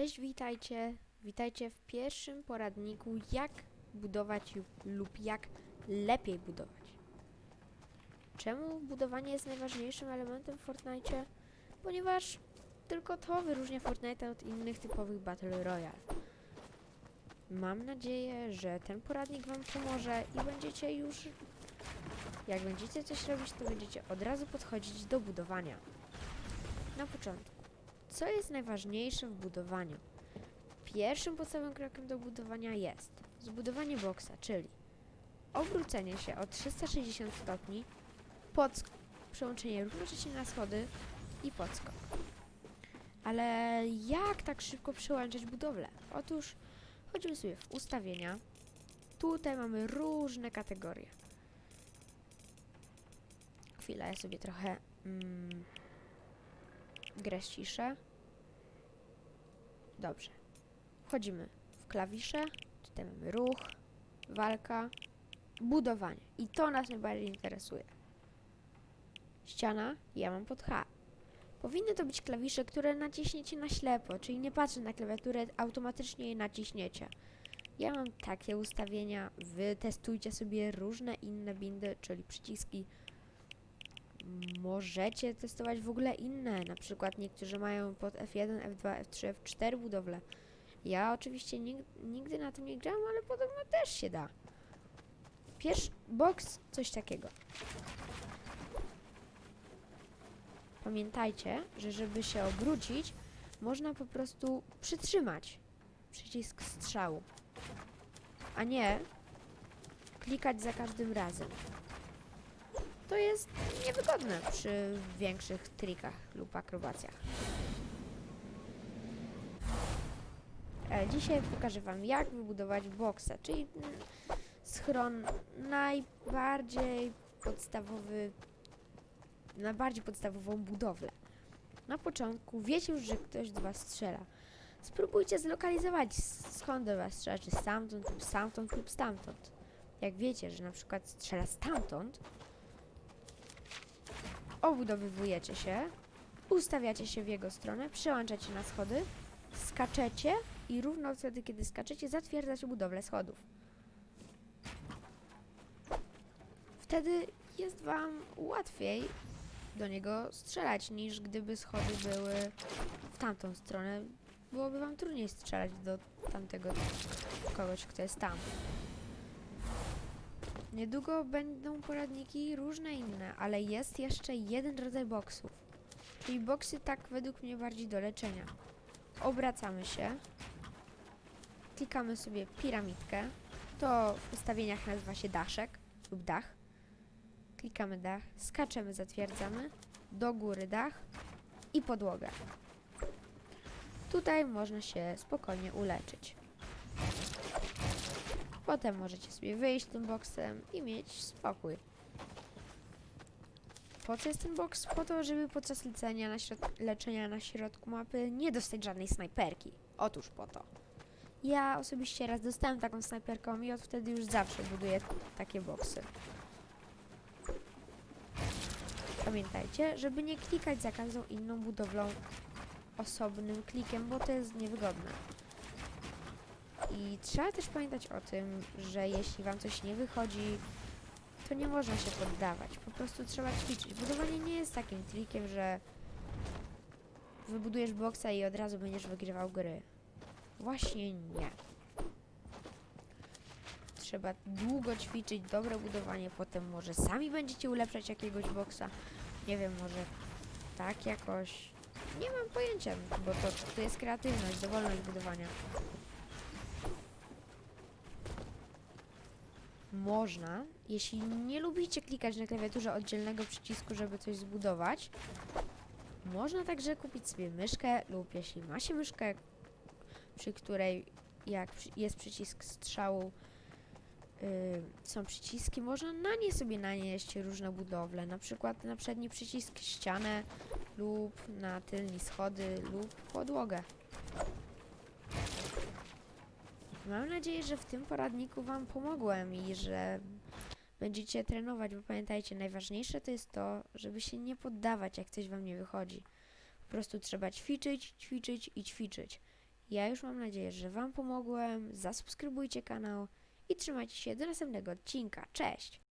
Cześć, witajcie. Witajcie w pierwszym poradniku, jak budować lub- jak lepiej budować. Czemu budowanie jest najważniejszym elementem w Fortnite? Ponieważ tylko to wyróżnia Fortnite od innych typowych Battle Royale. Mam nadzieję, że ten poradnik Wam pomoże i będziecie już. Jak będziecie coś robić, to będziecie od razu podchodzić do budowania. Na początku. Co jest najważniejsze w budowaniu? Pierwszym podstawowym krokiem do budowania jest zbudowanie boksa, czyli obrócenie się o 360 stopni, podsk- przełączenie równocześnie na schody i podskok. Ale jak tak szybko przełączać budowlę? Otóż chodzimy sobie w ustawienia. Tutaj mamy różne kategorie. Chwila, ja sobie trochę mm, grę ściszę. Dobrze. Wchodzimy w klawisze. Tutaj mamy ruch, walka, budowanie. I to nas najbardziej interesuje. Ściana, ja mam pod H. Powinny to być klawisze, które naciśniecie na ślepo, czyli nie patrzę na klawiaturę, automatycznie je naciśniecie. Ja mam takie ustawienia, wy testujcie sobie różne inne bindy, czyli przyciski. Możecie testować w ogóle inne, na przykład niektórzy mają pod F1, F2, F3, F4 budowlę. Ja oczywiście nig nigdy na tym nie grałem, ale podobno też się da. Pierwszy box, coś takiego. Pamiętajcie, że żeby się obrócić, można po prostu przytrzymać przycisk strzału, a nie klikać za każdym razem. To jest niewygodne przy większych trikach lub akrobacjach. E, dzisiaj pokażę Wam, jak wybudować boksa, czyli mm, schron najbardziej podstawowy, najbardziej podstawową budowlę. Na początku wiecie już, że ktoś do Was strzela. Spróbujcie zlokalizować, skąd do Was strzela, czy stamtąd, lub stamtąd, lub stamtąd. Jak wiecie, że na przykład strzela stamtąd, obudowywujecie się, ustawiacie się w jego stronę, przełączacie na schody, skaczecie i równo wtedy, kiedy skaczecie, zatwierdzacie budowlę schodów. Wtedy jest Wam łatwiej do niego strzelać, niż gdyby schody były w tamtą stronę. Byłoby Wam trudniej strzelać do tamtego kogoś, kto jest tam. Niedługo będą poradniki różne inne, ale jest jeszcze jeden rodzaj boksów. Czyli boksy tak według mnie bardziej do leczenia. Obracamy się, klikamy sobie piramidkę, to w ustawieniach nazywa się daszek lub dach. Klikamy dach, skaczemy, zatwierdzamy, do góry dach i podłogę. Tutaj można się spokojnie uleczyć. Potem możecie sobie wyjść tym boksem i mieć spokój. Po co jest ten boks? Po to, żeby podczas lecenia na leczenia na środku mapy nie dostać żadnej snajperki. Otóż po to. Ja osobiście raz dostałem taką snajperką i od wtedy już zawsze buduję takie boksy. Pamiętajcie, żeby nie klikać za każdą inną budowlą osobnym klikiem, bo to jest niewygodne. I trzeba też pamiętać o tym, że jeśli Wam coś nie wychodzi, to nie można się poddawać. Po prostu trzeba ćwiczyć. Budowanie nie jest takim trikiem, że wybudujesz boksa i od razu będziesz wygrywał gry. Właśnie nie. Trzeba długo ćwiczyć dobre budowanie, potem może sami będziecie ulepszać jakiegoś boksa. Nie wiem, może tak jakoś. Nie mam pojęcia, bo to, to jest kreatywność, dowolność budowania. Można, jeśli nie lubicie klikać na klawiaturze oddzielnego przycisku, żeby coś zbudować, można także kupić sobie myszkę lub jeśli ma się myszkę, przy której jak jest przycisk strzału, yy, są przyciski, można na nie sobie nanieść różne budowle, na przykład na przedni przycisk ścianę lub na tylni schody lub podłogę. Mam nadzieję, że w tym poradniku Wam pomogłem i że będziecie trenować, bo pamiętajcie, najważniejsze to jest to, żeby się nie poddawać, jak coś Wam nie wychodzi. Po prostu trzeba ćwiczyć, ćwiczyć i ćwiczyć. Ja już mam nadzieję, że Wam pomogłem. Zasubskrybujcie kanał i trzymajcie się do następnego odcinka. Cześć!